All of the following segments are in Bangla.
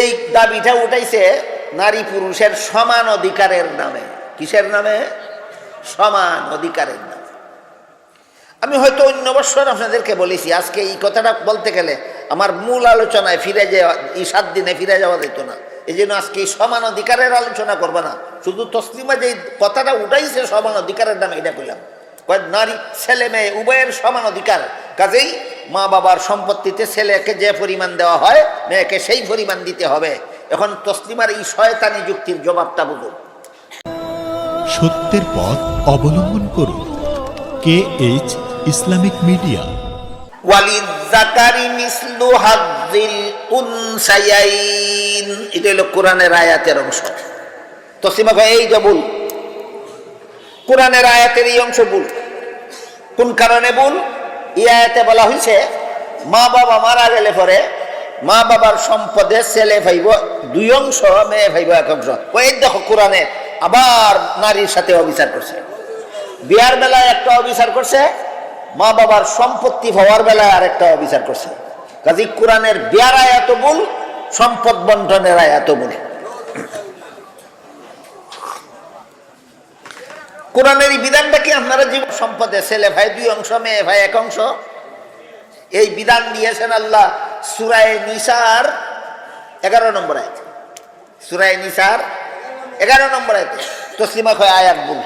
এই দাবিটা উঠাইছে, নারী পুরুষের সমান অধিকারের নামে। কিসের নামে? সমান অধিকারের নামে। আমি হয়তো অন্য বছর আপনাদেরকে বলেছি, আজকে এই কথাটা বলতে গেলে আমার মূল আলোচনায় ফিরে যাওয়া, এই সাত দিনে ফিরে যাওয়া যেত না। এই জন্য আজকে এই সমান অধিকারের আলোচনা করব না। শুধু তসলিমা যে কথাটা উঠাইছে, সমান অধিকারের নামে এটা কইলাম। কয় নারী, ছেলে, মেয়ে, উভয়ের সমান অধিকার। কাজেই মা বাবার সম্পত্তিতে ছেলেকে যে পরিমাণ দেওয়া হয় মেয়েকে সেই পরিমাণ দিতে হবে। এখন তসলিমার এই শয়তানি যুক্তির জবাবটা বুঝুন। সত্যের পথ অবলম্বন করুন। K H Islamic media. এটা হলো কোরআনের আয়াতের অংশ। তসলিমা ভাই এই যে ভুল। কোরআনের আয়াতের এই অংশ ভুল। কোন কারণে ভুল? এই আয়াতে বলা হয়েছে মা বাবা মারা গেলে পরে মা বাবার সম্পদে ছেলে ভাইব, দুই অংশ মেয়ে ভাইব এক অংশ। ওই দেখো কোরআনে আবার নারীর সাথে অবিচার করছে। বিয়ার বেলায় একটা অবিচার করছে, মা বাবার সম্পত্তি হওয়ার বেলায় আরেকটা অবিচার করছে। কাজী কোরআনের বিয়ার আয়াত ভুল সম্পদ বন্টনের আয়াত ভুল কোরআনের এই বিধানটা কি আপনারা জীবন সম্পদে, ছেলে ভাই, দুই অংশ, মেয়ে ভাই, এক অংশ? এই বিধান দিয়েছেন আল্লাহ সুরায় নিসার এগারো নম্বর আয়াত। সুরায় নিসার এগারো নম্বর আয়াত। তসলিমা খয় আয়াত ভুল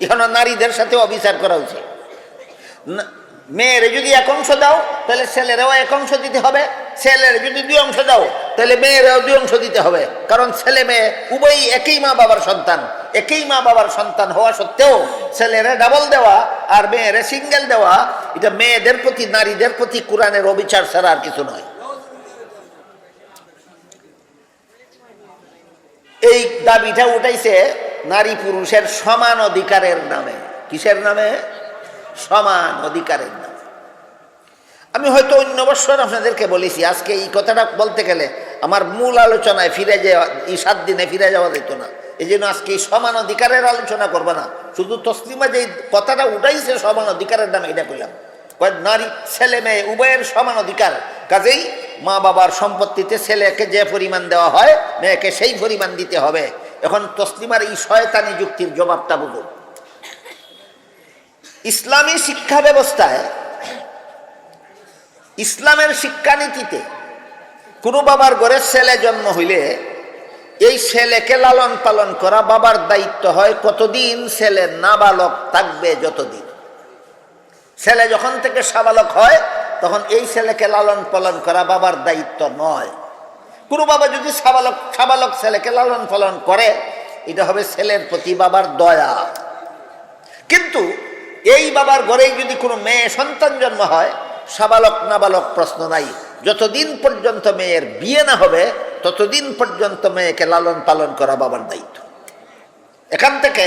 এখানে নারীদের সাথে অবিচার করা উচিত। মেয়েরে যদি এক অংশ দাও, তাহলে ছেলেরাও এক অংশ দিতে হবে। ছেলের যদি দুই অংশ দাও তাহলে মেয়েরাও দুই অংশ দিতে হবে। কারণ ছেলে মেয়ে উভয়ই একই মা বাবার সন্তান। একই মা বাবার সন্তান হওয়া সত্ত্বেও ছেলেরে ডাবল দেওয়া আর মেয়েরে সিঙ্গেল দেওয়া, এটা মেয়েদের প্রতি, নারীদের প্রতি কোরআনের অবিচার ছাড়া আর কিছু নয়। এই দাবিটা উঠাইছে নারী পুরুষের সমান অধিকারের নামে। কিসের নামে? সমান অধিকারের নামে। আমি হয়তো অন্য বছর আপনাদেরকে বলেছি, আজকে এই কথাটা বলতে গেলে আমার মূল আলোচনায় ফিরে যাওয়া, এই সাত দিনে ফিরে যাওয়া যেত না। এই জন্য আজকে এই সমান অধিকারের আলোচনা করব না। শুধু তসলিমা যে কথাটা উঠাইছে, সমান অধিকারের নামে এটা কইলাম। কয়, নারী, ছেলে, মেয়ে, উভয়ের সমান অধিকার। কাজেই মা বাবার সম্পত্তিতে ছেলেকে যে পরিমাণ দেওয়া হয়, মেয়েকে সেই পরিমাণ দিতে হবে। এখন তসলিমার এই শয়তানি যুক্তির জবাবটা বুঝুন ইসলামী শিক্ষা ব্যবস্থায় ইসলামের শিক্ষানীতিতে কোনো বাবার ঘরে ছেলে জন্ম হইলে এই ছেলেকে লালন পালন করা বাবার দায়িত্ব হয় কতদিন ছেলে নাবালক থাকবে যতদিন। ছেলে যখন থেকে সাবালক হয়, তখন এই ছেলেকে লালন পালন করা বাবার দায়িত্ব নয়। কোনো বাবা যদি সাবালক সাবালক ছেলেকে লালন পালন করে, এটা হবে ছেলের প্রতি বাবার দয়া। কিন্তু এই বাবার ঘরেই যদি কোনো মেয়ে সন্তান জন্ম হয় সাবালক নাবালক প্রশ্ন নাই। যতদিন পর্যন্ত মেয়ের বিয়ে না হবে, ততদিন পর্যন্ত মেয়েকে লালন পালন করা বাবার দায়িত্ব। এখান থেকে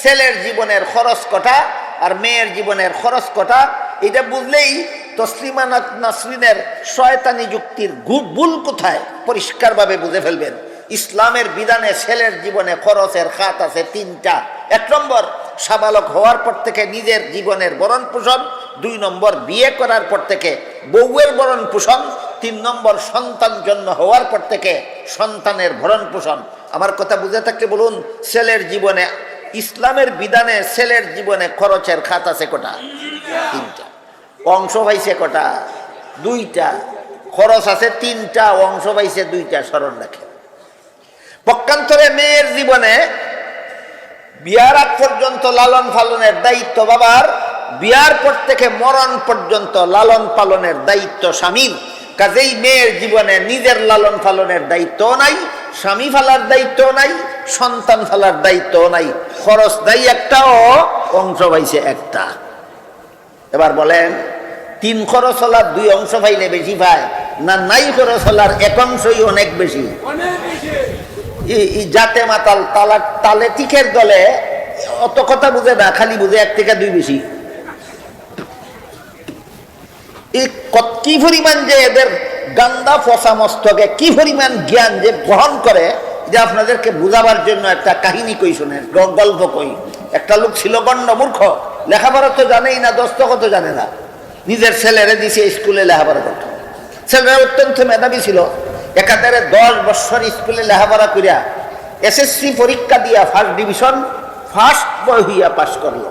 ছেলের জীবনের খরচ কটা আর মেয়ের জীবনের খরচ কটা, এটা বুঝলেই তসলিমা নাসরিনের শয়তানি যুক্তির ভুল কোথায়? পরিষ্কারভাবে বুঝে ফেলবেন। ইসলামের বিধানে ছেলের জীবনে খরচের খাত আছে তিনটা। এক নম্বর, সাবালক হওয়ার পর থেকে নিজের জীবনের ভরণ পোষণ দুই নম্বর বিয়ে করার পর থেকে বউয়ের ভরণ পোষণ, তিন নম্বর সন্তান জন্ম হওয়ার পর থেকে সন্তানের ভরণ পোষণ। আমার কথা বুঝে থাকলে বলুন, ছেলের জীবনে, ইসলামের বিধানে ছেলের জীবনে খরচের খাত আছে কটা? তিনটা। অংশ পাইছে কটা? দুইটা। খরচ আছে তিনটা, অংশ পাইছে দুইটা, স্মরণ রাখে পক্ষান্তরে মেয়ের জীবনে বিয়ার পর্যন্ত লালন পালনের দায়িত্ব বাবার বিয়ার পর থেকে মরণ পর্যন্ত লালন পালনের দায়িত্ব স্বামীর। কাজেই মেয়ের জীবনে নিজের লালন পালনের দায়িত্ব নাই স্বামী ফালার দায়িত্ব নাই সন্তান ফালার দায়িত্ব নাই। খরচ দায়ী একটাও অংশ পাইছে একটা। এবার বলেন তিন খরচ হলার দুই অংশ পাইলে বেশি পায় না নাই খরচ হলার এক অংশই অনেক বেশি? জাতে মাতাল তালা তালে টিকের দলে অত কথা বুঝে না খালি বুঝে এক থেকে দুই বেশি। এই কি পরিমাণ যে এদের গান্দা ফসা মস্তকে, কি পরিমাণ জ্ঞান যে গ্রহণ করে, যে আপনাদেরকে বুঝাবার জন্য একটা কাহিনী কই শোনেন গল্প কই। একটা লোক ছিল গণ্ড মূর্খ, লেখাপড়া তো জানেই না, দস্তখত জানে না। নিজের ছেলেরে দিছে স্কুলে লেখাপড়া করত। ছেলেরা অত্যন্ত মেধাবী ছিল। একাধারে দশ বছর স্কুলে লেখাপড়া করিয়া এসএসসি পরীক্ষা দিয়া ফার্স্ট ডিভিশন ফার্স্ট বয় হইয়া পাশ করল।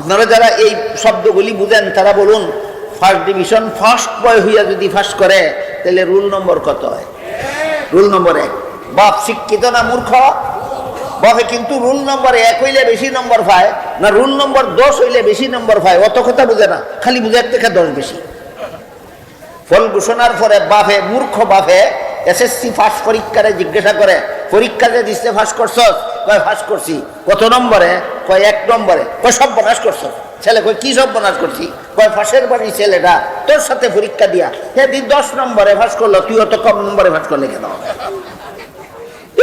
আপনারা যারা এই শব্দগুলি বুঝেন, তারা বলুন ফার্স্ট ডিভিশন ফার্স্ট বয় হইয়া যদি ফার্স্ট করে, তাহলে রুল নম্বর কত হয়? রুল নম্বর এক। বাপ শিক্ষিত না মূর্খ? বাপে কিন্তু রুল নম্বর এক হইলে বেশি নম্বর পায়, না রুল নম্বর দশ হইলে বেশি নম্বর পায়? অত কথা বুঝে না, খালি বুঝে থেকে দশ বেশি। ফল ঘোষণার পরে বাপে মূর্খ বাপে এসএসসি ফার্স্ট পরীক্ষারে জিজ্ঞাসা করে, পরীক্ষা যে দিচ্ছে ফার্স্ট করছ ফার্স্ট করছি। কত নম্বরে? কয় এক নম্বরে, কয় সব বনাস করছ? ছেলে কয়, কি সব বনাস করছি? কয়, ফাঁসের বাড়ি ছেলেটা, তোর সাথে পরীক্ষা দিয়া। দি দশ নম্বরে ফার্স্ট করল তুই অত কম নম্বরে ফার্স্ট করলে কেন?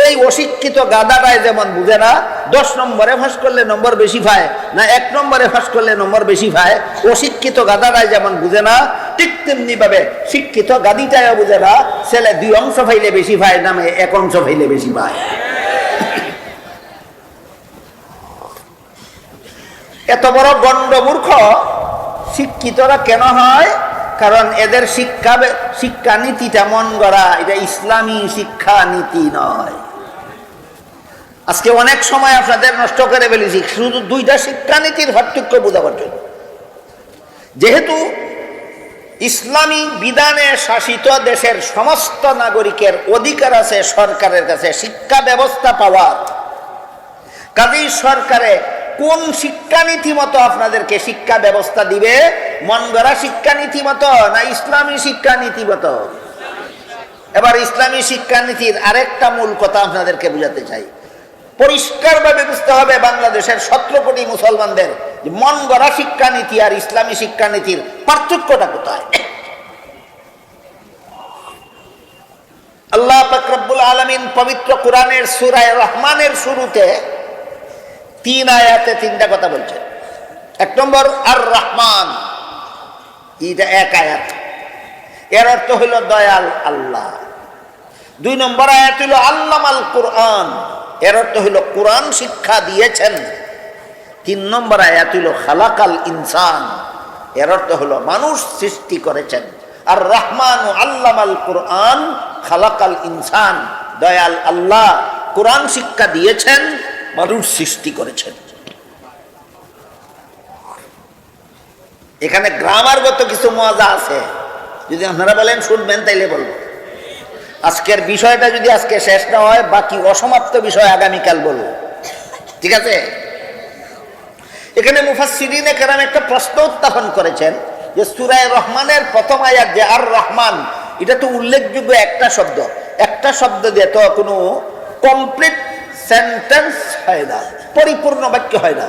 এই অশিক্ষিত গাদাটায় যেমন বুঝে না, দশ নম্বরে ফাঁস করলে নম্বর বেশি পায়, না এক নম্বরে ফাঁস করলে নম্বর বেশি পায়, অশিক্ষিত গাদাটায় যেমন বুঝে না, ঠিক তেমনি ভাবে শিক্ষিত গাদিটায় বুঝে না, ছেলে দুই অংশ ফাইলে বেশি পায় নামে এক অংশ ফাইলে বেশি পায়। এত বড় গণ্ড মূর্খ শিক্ষিতরা কেন হয়? কারণ এদের শিক্ষা শিক্ষা নীতিটা মন গড়া, এটা ইসলামী শিক্ষা নীতি নয়। আজকে অনেক সময় আপনাদের নষ্ট করে ফেলেছি, শুধু দুইটা শিক্ষানীতির পার্থক্য বোঝাবার জন্য। যেহেতু ইসলামী বিধানে শাসিত দেশের সমস্ত নাগরিকের অধিকার আছে সরকারের কাছে, শিক্ষা ব্যবস্থা পাওয়ার। কাজেই সরকারে কোন শিক্ষানীতি মতো আপনাদেরকে শিক্ষা ব্যবস্থা দিবে? মন গড়া শিক্ষানীতি মতো না ইসলামী শিক্ষানীতি মতো? এবার ইসলামী শিক্ষানীতির আরেকটা মূল কথা আপনাদেরকে বুঝাতে চাই। পরিষ্কারভাবে বুঝতে হবে বাংলাদেশের সতেরো কোটি মুসলমানদের মন গড়া শিক্ষানীতি আর ইসলামী শিক্ষানীতির পার্থক্যটা কোথায়? আল্লাহ ফকরবুল আলমিন পবিত্র কোরআনের সুরায় রহমানের শুরুতে তিন আয়াতে তিনটা কথা বলছেন এক নম্বর আর রহমান এটা এক আয়াত। এর অর্থ হইল দয়াল আল্লাহ। দুই নম্বর আয়াত হইল আল্লামাল কোরআন। এর অর্থ হইল কোরআন শিক্ষা দিয়েছেন। তিন নম্বর আয়াত হইল খালাকাল ইনসান। এর অর্থ হলো মানুষ সৃষ্টি করেছেন। আর রহমান ও আল্লামাল কোরআন খালাকাল ইনসান। দয়াল আল্লাহ কোরআন শিক্ষা দিয়েছেন। মানুষ সৃষ্টি করেছেন। এখানে গ্রামারগত কিছু মজা আছে। যদি আপনারা বলেন শুনবেন, তাইলে বলব। আজকের বিষয়টা যদি আজকে শেষ না হয়, বাকি অসমাপ্ত বিষয় আগামীকাল বলব। ঠিক আছে? এখানে মুফাসিরিনে কেরাম একটা প্রশ্ন উত্থাপন করেছেন যে সুরায় রহমানের প্রথম আয়াত যে আর রহমান, এটা তো উল্লেখযোগ্য একটা শব্দ। একটা শব্দ দিয়ে তো কোনো কমপ্লিট সেন্টেন্স হয় না পরিপূর্ণ বাক্য হয় না।